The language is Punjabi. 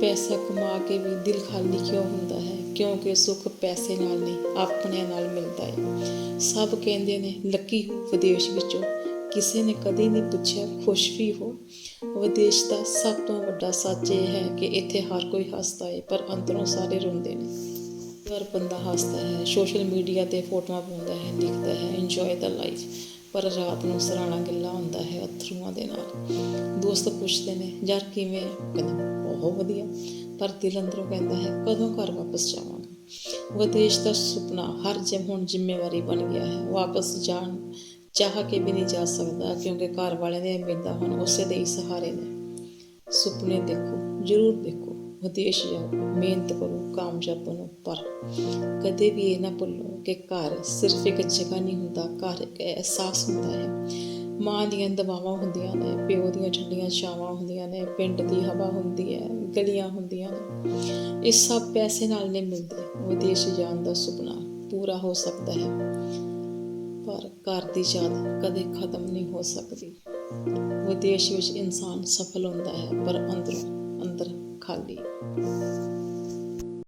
ਪੈਸਾ ਕਮਾ ਕੇ ਵੀ ਦਿਲ ਖਾਲੀ ਕਿਉਂ ਹੁੰਦਾ ਹੈ? ਕਿਉਂਕਿ ਸੁੱਖ ਪੈਸੇ ਨਾਲ ਨਹੀਂ ਆਪਣਿਆਂ ਨਾਲ ਮਿਲਦਾ ਹੈ। ਸਭ ਕਹਿੰਦੇ ਨੇ, ਲੱਕੀ ਹੋ ਵਿਦੇਸ਼ ਵਿੱਚੋਂ। ਕਿਸੇ ਨੇ ਕਦੀ ਨਹੀਂ ਪੁੱਛਿਆ, ਖੁਸ਼ ਵੀ ਹੋ? ਵਿਦੇਸ਼ ਦਾ ਸਭ ਤੋਂ ਵੱਡਾ ਸੱਚ ਇਹ ਹੈ ਕਿ ਇੱਥੇ ਹਰ ਕੋਈ ਹੱਸਦਾ ਹੈ ਪਰ ਅੰਦਰੋਂ ਸਾਰੇ ਰੋਂਦੇ ਨੇ। ਹਰ ਬੰਦਾ ਹੱਸਦਾ ਹੈ, ਸੋਸ਼ਲ ਮੀਡੀਆ ਤੇ ਫੋਟੋਆਂ ਪਾਉਂਦਾ ਹੈ, ਲਿਖਦਾ ਹੈ ਇੰਜੋਏ ਦਾ ਲਾਈਫ ਪਰ ਰਾਤ ਨੂੰ ਸਰਾਣਾ ਗਿੱਲਾ ਹੁੰਦਾ ਹੈ ਅਥਰੂਆਂ ਦੇ ਨਾਲ। ਦੋਸਤ ਪੁੱਛਦੇ ਨੇ, ਯਾਰ ਕਿਵੇਂ ਹੈ?" ਕਹਿੰਦਾ ਬਹੁਤ ਵਧੀਆ। ਪਰ ਦਿਲ ਅੰਦਰੋਂ ਕਹਿੰਦਾ ਹੈ, ਕਦੋਂ ਘਰ ਵਾਪਸ ਜਾਵਾਂਗਾ? ਵਿਦੇਸ਼ ਦਾ ਸੁਪਨਾ ਹਰ ਜਿਮ ਹੁਣ ਜ਼ਿੰਮੇਵਾਰੀ ਬਣ ਗਿਆ ਹੈ। ਵਾਪਸ ਜਾਣ, ਚਾਹ ਕੇ ਵੀ ਨਹੀਂ ਜਾ ਸਕਦਾ ਕਿਉਂਕਿ ਘਰ ਵਾਲਿਆਂ ਦੀਆਂ ਉਮੀਦਾਂ ਹੁਣ ਉਸੇ ਦੇ ਹੀ ਸਹਾਰੇ ਨੇ। ਸੁਪਨੇ ਦੇਖੋ, ਜ਼ਰੂਰ ਦੇਖੋ। ਵਿਦੇਸ਼ ਜਾਓ, ਮਿਹਨਤ ਕਰੋ, ਕਾਮਯਾਬ ਬਣੋ। ਪਰ ਕਦੇ ਵੀ ਇਹ ਨਾ ਭੁੱਲੋ ਕਿ ਘਰ ਸਿਰਫ ਇੱਕ ਜਗ੍ਹਾ ਨਹੀਂ ਹੁੰਦਾ, ਘਰ ਇੱਕ ਅਹਿਸਾਸ ਹੁੰਦਾ ਹੈ। ਮਾਂ ਦੀਆਂ ਦਵਾਵਾਂ ਹੁੰਦੀਆਂ ਨੇ, ਪਿਓ ਦੀਆਂ ਠੰਡੀਆਂ ਛਾਵਾਂ ਹੁੰਦੀਆਂ ਨੇ, ਪਿੰਡ ਦੀ ਹਵਾ ਹੁੰਦੀ ਹੈ, ਗਲੀਆਂ ਹੁੰਦੀਆਂ ਨੇ। ਇਹ ਸਭ ਪੈਸੇ ਨਾਲ ਨਹੀਂ ਮਿਲਦੇ ਵਿਦੇਸ਼ ਜਾਣ ਦਾ ਸੁਪਨਾ ਪੂਰਾ ਹੋ ਸਕਦਾ ਹੈ। ਪਰ ਘਰ ਦੀ ਯਾਦ ਕਦੇ ਖਤਮ ਨਹੀਂ ਹੋ ਸਕਦੀ। ਵਿਦੇਸ਼ ਵਿੱਚ ਇਨਸਾਨ ਸਫਲ ਹੁੰਦਾ ਹੈ, ਪਰ ਅੰਦਰੋਂ ਅੰਦਰ ਖਾਲੀ।